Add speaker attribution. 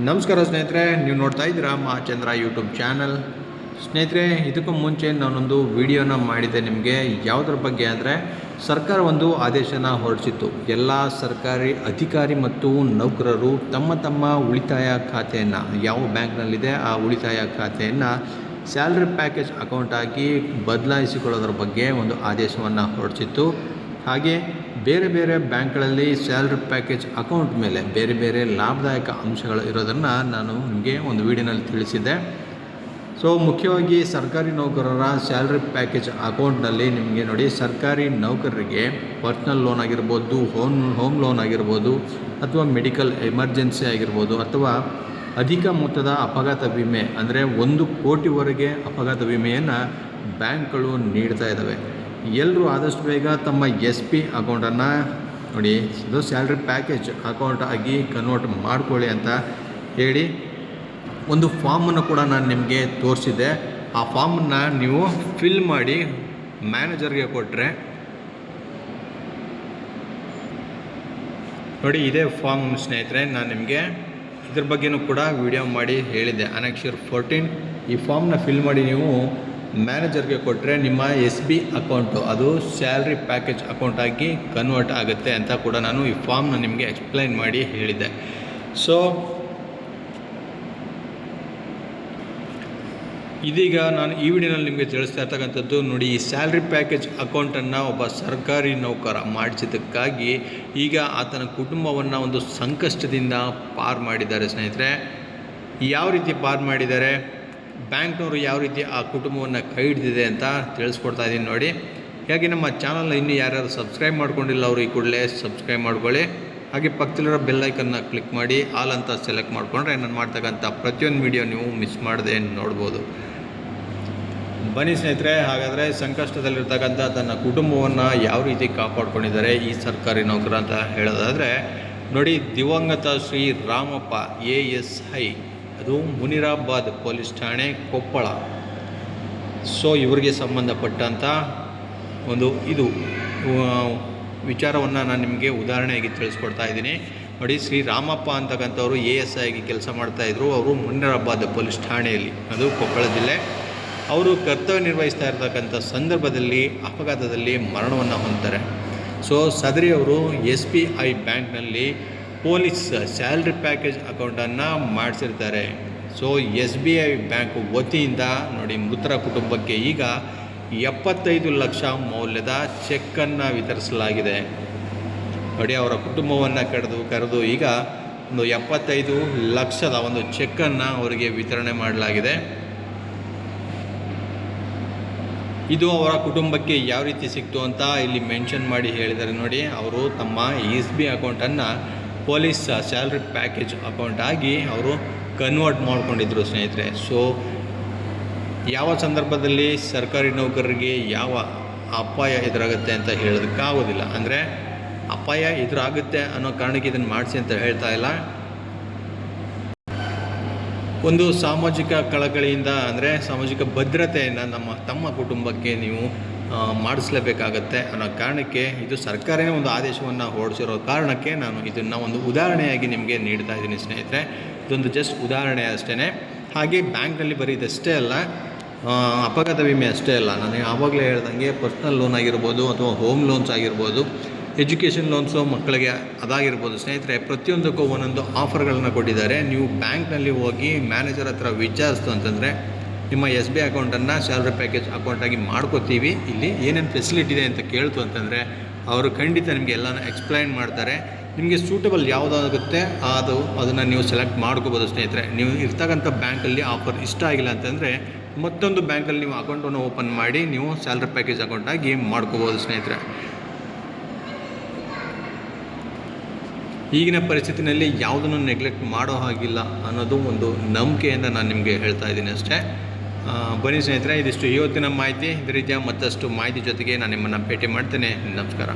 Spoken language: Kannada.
Speaker 1: ನಮಸ್ಕಾರ ಸ್ನೇಹಿತರೆ, ನೀವು ನೋಡ್ತಾ ಇದ್ದೀರಾ ಮಹಾಚಂದ್ರ ಯೂಟ್ಯೂಬ್ ಚಾನಲ್ ಸ್ನೇಹಿತರೆ, ಇದಕ್ಕೂ ಮುಂಚೆ ನಾನೊಂದು ವಿಡಿಯೋನ ಮಾಡಿದ್ದೆ ನಿಮಗೆ. ಯಾವುದ್ರ ಬಗ್ಗೆ ಅಂದರೆ, ಸರ್ಕಾರ ಒಂದು ಆದೇಶನ ಹೊರಡಿಸಿತ್ತು. ಎಲ್ಲ ಸರ್ಕಾರಿ ಅಧಿಕಾರಿ ಮತ್ತು ನೌಕರರು ತಮ್ಮ ತಮ್ಮ ಉಳಿತಾಯ ಖಾತೆಯನ್ನು, ಯಾವ ಬ್ಯಾಂಕ್ನಲ್ಲಿದೆ ಆ ಉಳಿತಾಯ ಖಾತೆಯನ್ನು ಸ್ಯಾಲ್ರಿ ಪ್ಯಾಕೇಜ್ ಅಕೌಂಟ್ ಆಗಿ ಬದಲಾಯಿಸಿಕೊಳ್ಳೋದ್ರ ಬಗ್ಗೆ ಒಂದು ಆದೇಶವನ್ನು ಹೊರಡಿಸಿತ್ತು. ಹಾಗೆ ಬೇರೆ ಬೇರೆ ಬ್ಯಾಂಕ್ಗಳಲ್ಲಿ ಸ್ಯಾಲ್ರಿ ಪ್ಯಾಕೇಜ್ ಅಕೌಂಟ್ ಮೇಲೆ ಬೇರೆ ಬೇರೆ ಲಾಭದಾಯಕ ಅಂಶಗಳು ಇರೋದನ್ನು ನಾನು ನಿಮಗೆ ಒಂದು ವಿಡಿಯೋನಲ್ಲಿ ತಿಳಿಸಿದ್ದೆ. ಸೊ, ಮುಖ್ಯವಾಗಿ ಸರ್ಕಾರಿ ನೌಕರರ ಸ್ಯಾಲ್ರಿ ಪ್ಯಾಕೇಜ್ ಅಕೌಂಟ್ನಲ್ಲಿ ನಿಮಗೆ ನೋಡಿ, ಸರ್ಕಾರಿ ನೌಕರರಿಗೆ ಪರ್ಸ್ನಲ್ ಲೋನ್ ಆಗಿರ್ಬೋದು, ಹೋಮ್ ಹೋಮ್ ಲೋನ್ ಆಗಿರ್ಬೋದು, ಅಥವಾ ಮೆಡಿಕಲ್ ಎಮರ್ಜೆನ್ಸಿ ಆಗಿರ್ಬೋದು, ಅಥವಾ ಅಧಿಕ ಮೊತ್ತದ ಅಪಘಾತ ವಿಮೆ, ಅಂದರೆ ಒಂದು ಕೋಟಿವರೆಗೆ ಅಪಘಾತ ವಿಮೆಯನ್ನು ಬ್ಯಾಂಕ್ಗಳು ನೀಡ್ತಾ ಇದ್ದಾವೆ ಎಲ್ಲರೂ ಆದಷ್ಟು ಬೇಗ ತಮ್ಮ ಎಸ್ ಪಿ ಅಕೌಂಟನ್ನು ನೋಡಿ, ಇದು ಸ್ಯಾಲ್ರಿ ಪ್ಯಾಕೇಜ್ ಅಕೌಂಟ್ ಆಗಿ ಕನ್ವರ್ಟ್ ಮಾಡ್ಕೊಳ್ಳಿ ಅಂತ ಹೇಳಿ ಒಂದು ಫಾರ್ಮನ್ನು ಕೂಡ ನಾನು ನಿಮಗೆ ತೋರಿಸಿದ್ದೆ. ಆ ಫಾರ್ಮನ್ನು ನೀವು ಫಿಲ್ ಮಾಡಿ ಮ್ಯಾನೇಜರ್ಗೆ ಕೊಟ್ಟರೆ ನೋಡಿ, ಇದೇ ಫಾರ್ಮ್ ಸ್ನೇಹಿತರೆ, ನಾನು ನಿಮಗೆ ಇದ್ರ ಬಗ್ಗೆನೂ ಕೂಡ ವಿಡಿಯೋ ಮಾಡಿ ಹೇಳಿದ್ದೆ. ಅನಕ್ಷರ್ ಫೋರ್ಟೀನ್ ಈ ಫಾರ್ಮ್ನ ಫಿಲ್ ಮಾಡಿ ನೀವು ಮ್ಯಾನೇಜರ್ಗೆ ಕೊಟ್ಟರೆ ನಿಮ್ಮ ಎಸ್ ಬಿ ಅಕೌಂಟು ಅದು ಸ್ಯಾಲ್ರಿ ಪ್ಯಾಕೇಜ್ ಅಕೌಂಟ್ ಆಗಿ ಕನ್ವರ್ಟ್ ಆಗುತ್ತೆ ಅಂತ ಕೂಡ ನಾನು ಈ ಫಾರ್ಮ್ನ ನಿಮಗೆ ಎಕ್ಸ್ಪ್ಲೈನ್ ಮಾಡಿ ಹೇಳಿದ್ದೆ. ಸೊ ಇದೀಗ ನಾನು ಈ ವಿಡಿಯೋನಲ್ಲಿ ನಿಮಗೆ ತಿಳಿಸ್ತಾ ಇರ್ತಕ್ಕಂಥದ್ದು, ನೋಡಿ ಈ ಸ್ಯಾಲ್ರಿ ಪ್ಯಾಕೇಜ್ ಅಕೌಂಟನ್ನು ಒಬ್ಬ ಸರ್ಕಾರಿ ನೌಕರ ಮಾಡಿಸಿದ್ದಕ್ಕಾಗಿ ಈಗ ಆತನ ಕುಟುಂಬವನ್ನು ಒಂದು ಸಂಕಷ್ಟದಿಂದ ಪಾರ್ ಮಾಡಿದ್ದಾರೆ ಸ್ನೇಹಿತರೆ. ಯಾವ ರೀತಿ ಪಾರ್ ಮಾಡಿದ್ದಾರೆ? ಬ್ಯಾಂಕ್ನವರು ಯಾವ ರೀತಿ ಆ ಕುಟುಂಬವನ್ನು ಕೈ ಹಿಡಿದಿದೆ ಅಂತ ತಿಳಿಸ್ಕೊಡ್ತಾ ಇದ್ದೀನಿ ನೋಡಿ. ಹಾಗೆ ನಮ್ಮ ಚಾನಲ್ನ ಇನ್ನೂ ಯಾರ್ಯಾರು ಸಬ್ಸ್ಕ್ರೈಬ್ ಮಾಡ್ಕೊಂಡಿಲ್ಲ ಅವರು ಈ ಕೂಡಲೇ ಸಬ್ಸ್ಕ್ರೈಬ್ ಮಾಡ್ಕೊಳ್ಳಿ. ಹಾಗೆ ಪಕ್ಕದಲ್ಲಿರೋ ಬೆಲ್ಲೈಕನ್ನ ಕ್ಲಿಕ್ ಮಾಡಿ, ಆಲ್ ಅಂತ ಸೆಲೆಕ್ಟ್ ಮಾಡಿಕೊಂಡ್ರೆ ನಾನು ಮಾಡ್ತಕ್ಕಂಥ ಪ್ರತಿಯೊಂದು ವಿಡಿಯೋ ನೀವು ಮಿಸ್ ಮಾಡದೆ ನೋಡ್ಬೋದು. ಬನ್ನಿ ಸ್ನೇಹಿತರೆ, ಹಾಗಾದರೆ ಸಂಕಷ್ಟದಲ್ಲಿರ್ತಕ್ಕಂಥ ತನ್ನ ಕುಟುಂಬವನ್ನು ಯಾವ ರೀತಿ ಕಾಪಾಡ್ಕೊಂಡಿದ್ದಾರೆ ಈ ಸರ್ಕಾರಿ ನೌಕರ ಅಂತ ಹೇಳೋದಾದರೆ, ನೋಡಿ ದಿವಂಗತ Shri Ramappa A S I ಅದು ಮುನಿರಾಬಾದ್ ಪೊಲೀಸ್ ಠಾಣೆ, ಕೊಪ್ಪಳ. ಸೊ ಇವರಿಗೆ ಸಂಬಂಧಪಟ್ಟಂಥ ಒಂದು ಇದು ವಿಚಾರವನ್ನು ನಾನು ನಿಮಗೆ ಉದಾಹರಣೆಯಾಗಿ ತಿಳಿಸ್ಕೊಡ್ತಾ ಇದ್ದೀನಿ. ನೋಡಿ, ಶ್ರೀ ರಾಮಪ್ಪ ಅಂತಕ್ಕಂಥವ್ರು ಎ ಎಸ್ ಆಗಿ ಕೆಲಸ ಮಾಡ್ತಾಯಿದ್ರು ಅವರು ಮುನಿರಾಬಾದ್ ಪೊಲೀಸ್ ಠಾಣೆಯಲ್ಲಿ, ಅದು ಕೊಪ್ಪಳ ಜಿಲ್ಲೆ. ಅವರು ಕರ್ತವ್ಯ ನಿರ್ವಹಿಸ್ತಾ ಇರ್ತಕ್ಕಂಥ ಸಂದರ್ಭದಲ್ಲಿ, ಅಪಘಾತದಲ್ಲಿ ಮರಣವನ್ನು ಹೊಂದ್ತಾರೆ. ಸೊ ಸದರಿ ಅವರು ಎಸ್ ಬಿ ಐ ಬ್ಯಾಂಕ್ನಲ್ಲಿ ಪೊಲೀಸ್ ಸ್ಯಾಲ್ರಿ ಪ್ಯಾಕೇಜ್ ಅಕೌಂಟನ್ನು ಮಾಡಿಸಿರ್ತಾರೆ. So, S B I bank ವತಿಯಿಂದ ನೋಡಿ ಮೃತರ ಕುಟುಂಬಕ್ಕೆ ಈಗ ಎಪ್ಪತ್ತೈದು ಲಕ್ಷ ಮೌಲ್ಯದ ಚೆಕ್ಕನ್ನು ವಿತರಿಸಲಾಗಿದೆ. ನೋಡಿ, ಅವರ ಕುಟುಂಬವನ್ನು ಕರೆದು ಕರೆದು ಈಗ ಒಂದು ಎಪ್ಪತ್ತೈದು ಲಕ್ಷದ ಒಂದು ಚೆಕ್ಕನ್ನು ಅವರಿಗೆ ವಿತರಣೆ ಮಾಡಲಾಗಿದೆ. ಇದು ಅವರ ಕುಟುಂಬಕ್ಕೆ ಯಾವ ರೀತಿ ಸಿಕ್ತು ಅಂತ ಇಲ್ಲಿ ಮೆನ್ಷನ್ ಮಾಡಿ ಹೇಳಿದ್ದಾರೆ ನೋಡಿ. ಅವರು ತಮ್ಮ ಎಸ್ ಬಿ ಅಕೌಂಟನ್ನು ಪೊಲೀಸ್ ಸ್ಯಾಲ್ರಿ ಪ್ಯಾಕೇಜ್ ಅಕೌಂಟ್ ಆಗಿ ಅವರು ಕನ್ವರ್ಟ್ ಮಾಡಿಕೊಂಡಿದ್ರು ಸ್ನೇಹಿತರೆ. ಸೊ ಯಾವ ಸಂದರ್ಭದಲ್ಲಿ ಸರ್ಕಾರಿ ನೌಕರರಿಗೆ ಯಾವ ಅಪಾಯ ಎದುರಾಗುತ್ತೆ ಅಂತ ಹೇಳೋದಕ್ಕಾಗೋದಿಲ್ಲ. ಅಂದರೆ ಅಪಾಯ ಎದುರಾಗುತ್ತೆ ಅನ್ನೋ ಕಾರಣಕ್ಕೆ ಇದನ್ನು ಮಾಡಿಸಿ ಅಂತ ಹೇಳ್ತಾ ಇಲ್ಲ. ಒಂದು ಸಾಮಾಜಿಕ ಕಳಕಳಿಯಿಂದ ಅಂದರೆ ಸಾಮಾಜಿಕ ಭದ್ರತೆಯನ್ನು ನಮ್ಮ ತಮ್ಮ ಕುಟುಂಬಕ್ಕೆ ನೀವು ಮಾಡಿಸ್ಲೇಬೇಕಾಗತ್ತೆ ಅನ್ನೋ ಕಾರಣಕ್ಕೆ ಇದು ಸರ್ಕಾರನೇ ಒಂದು ಆದೇಶವನ್ನು ಹೊರಡಿಸಿರೋ ಕಾರಣಕ್ಕೆ ನಾನು ಇದನ್ನು ಒಂದು ಉದಾಹರಣೆಯಾಗಿ ನಿಮಗೆ ನೀಡ್ತಾ ಇದ್ದೀನಿ ಸ್ನೇಹಿತರೆ. ಇದೊಂದು ಜಸ್ಟ್ ಉದಾಹರಣೆ ಅಷ್ಟೇ ಹಾಗೆ ಬ್ಯಾಂಕ್ನಲ್ಲಿ ಬರೀ ಇದಷ್ಟೇ ಅಲ್ಲ ಅಪಘಾತ ವಿಮೆ ಅಷ್ಟೇ ಅಲ್ಲ. ನಾನು ಆವಾಗಲೇ ಹೇಳ್ದಂಗೆ ಪರ್ಸ್ನಲ್ ಲೋನ್ ಆಗಿರ್ಬೋದು ಅಥವಾ ಹೋಮ್ ಲೋನ್ಸ್ ಆಗಿರ್ಬೋದು, ಎಜುಕೇಷನ್ ಲೋನ್ಸು ಮಕ್ಕಳಿಗೆ ಅದಾಗಿರ್ಬೋದು. ಸ್ನೇಹಿತರೆ, ಪ್ರತಿಯೊಂದಕ್ಕೂ ಒಂದೊಂದು ಆಫರ್ಗಳನ್ನ ಕೊಟ್ಟಿದ್ದಾರೆ. ನೀವು ಬ್ಯಾಂಕ್ನಲ್ಲಿ ಹೋಗಿ ಮ್ಯಾನೇಜರ್ ಹತ್ರ ವಿಚಾರಿಸ್ತು ಅಂತಂದರೆ ನಿಮ್ಮ ಎಸ್ ಬಿ ಅಕೌಂಟನ್ನು ಸ್ಯಾಲ್ರಿ ಪ್ಯಾಕೇಜ್ ಅಕೌಂಟಾಗಿ ಮಾಡ್ಕೋತೀವಿ. ಇಲ್ಲಿ ಏನೇನು ಫೆಸಿಲಿಟಿ ಇದೆ ಅಂತ ಕೇಳ್ತು ಅಂತಂದರೆ, ಅವರು ಖಂಡಿತ ನಿಮಗೆ ಎಲ್ಲನೂ ಎಕ್ಸ್ಪ್ಲೈನ್ ಮಾಡ್ತಾರೆ. ನಿಮಗೆ ಸೂಟಬಲ್ ಯಾವುದಾಗುತ್ತೆ, ಅದು ಅದನ್ನು ನೀವು ಸೆಲೆಕ್ಟ್ ಮಾಡ್ಕೋಬೋದು ಸ್ನೇಹಿತರೆ. ನೀವು ಇರ್ತಕ್ಕಂಥ ಬ್ಯಾಂಕಲ್ಲಿ ಆಫರ್ ಇಷ್ಟ ಆಗಿಲ್ಲ ಅಂತಂದರೆ, ಮತ್ತೊಂದು ಬ್ಯಾಂಕಲ್ಲಿ ನೀವು ಅಕೌಂಟನ್ನು ಓಪನ್ ಮಾಡಿ, ನೀವು ಸ್ಯಾಲ್ರಿ ಪ್ಯಾಕೇಜ್ ಅಕೌಂಟಾಗಿ ಮಾಡ್ಕೋಬೋದು ಸ್ನೇಹಿತರೆ. ಈಗಿನ ಪರಿಸ್ಥಿತಿನಲ್ಲಿ ಯಾವುದನ್ನು ನೆಗ್ಲೆಕ್ಟ್ ಮಾಡೋ ಹಾಗಿಲ್ಲ ಅನ್ನೋದು ಒಂದು ನಂಬಿಕೆಯಿಂದ ನಾನು ನಿಮಗೆ ಹೇಳ್ತಾ ಇದ್ದೀನಿ ಅಷ್ಟೇ. ಬನ್ನಿ ಸ್ನೇಹಿತರೆ, ಇದಿಷ್ಟು ಇವತ್ತಿನ ಮಾಹಿತಿ. ಇದೇ ರೀತಿಯ ಮತ್ತಷ್ಟು ಮಾಹಿತಿ ಜೊತೆಗೆ ನಾನು ನಿಮ್ಮನ್ನು ಭೇಟಿ ಮಾಡ್ತೇನೆ. ನಮಸ್ಕಾರ.